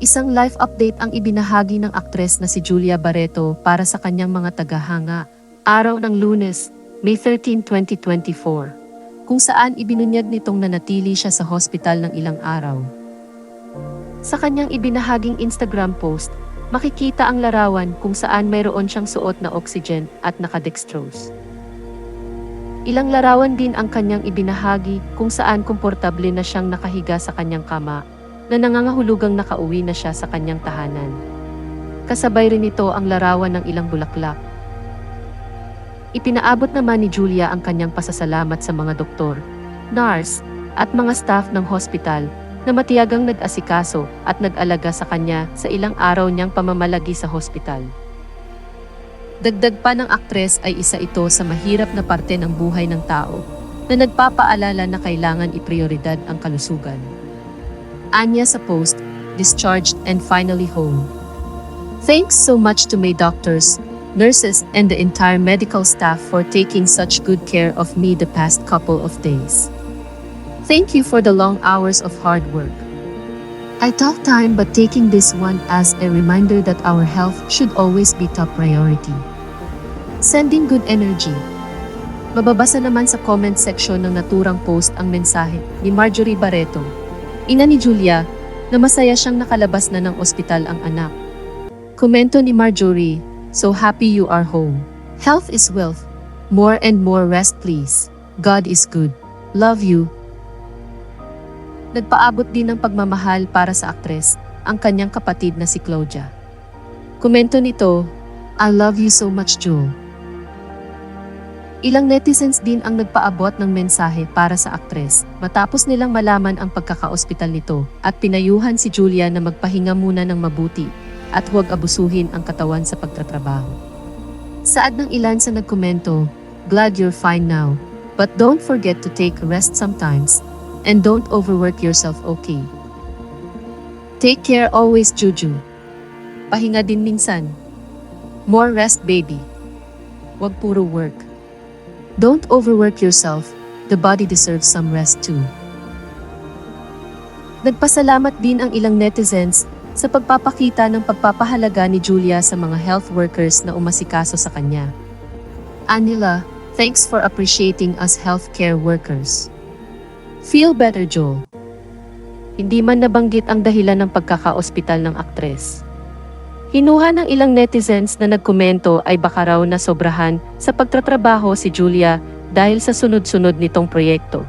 Isang life update ang ibinahagi ng aktres na si Julia Barreto para sa kanyang mga tagahanga. Araw ng lunes, May 13, 2024, kung saan ibinunyag nitong nanatili siya sa hospital ng ilang araw. Sa kanyang ibinahaging Instagram post, makikita ang larawan kung saan mayroon siyang suot na oxygen at nakadextrose. Ilang larawan din ang kanyang ibinahagi kung saan komportable na siyang nakahiga sa kanyang kama na nangangahulugang nakauwi na siya sa kanyang tahanan. Kasabay rin ito ang larawan ng ilang bulaklak. Ipinaabot naman ni Julia ang kanyang pasasalamat sa mga doktor, nurse, at mga staff ng hospital na matiyagang nag-asikaso at nag-alaga sa kanya sa ilang araw niyang pamamalagi sa hospital. Dagdag pa ng aktres ay isa ito sa mahirap na parte ng buhay ng tao na nagpapaalala na kailangan iprioridad ang kalusugan. Anya sa post, discharged and finally home. Thanks so much to my doctors, nurses, and the entire medical staff for taking such good care of me the past couple of days. Thank you for the long hours of hard work. I talk time but taking this one as a reminder that our health should always be top priority. Sending good energy. Mababasa naman sa comment section ng naturang post ang mensahe ni Marjorie Barreto, ina ni Julia, na masaya siyang nakalabas na ng ospital ang anak. Komento ni Marjorie, so happy you are home. Health is wealth. More and more rest please. God is good. Love you. Nagpaabot din ng pagmamahal para sa aktres, ang kanyang kapatid na si Claudia. Komento nito, I love you so much Jewel. Ilang netizens din ang nagpaabot ng mensahe para sa aktres matapos nilang malaman ang pagkakaospital nito at pinayuhan si Julia na magpahinga muna ng mabuti at huwag abusuhin ang katawan sa pagtatrabaho. Saad ng ilan sa nagkomento, Glad you're fine now, but don't forget to take rest sometimes and don't overwork yourself okay. Take care always Juju. Pahinga din minsan. More rest baby. Huwag puro work. Don't overwork yourself. The body deserves some rest too. Nagpasalamat din ang ilang netizens sa pagpapakita ng pagpapahalaga ni Julia sa mga health workers na umasikaso sa kanya. Anila, thanks for appreciating us healthcare workers. Feel better, Joel. Hindi man nabanggit ang dahilan ng pagkakaospital ng aktres. Hinuha ng ilang netizens na nagkomento ay baka raw na sobrahan sa pagtatrabaho si Julia dahil sa sunod-sunod nitong proyekto.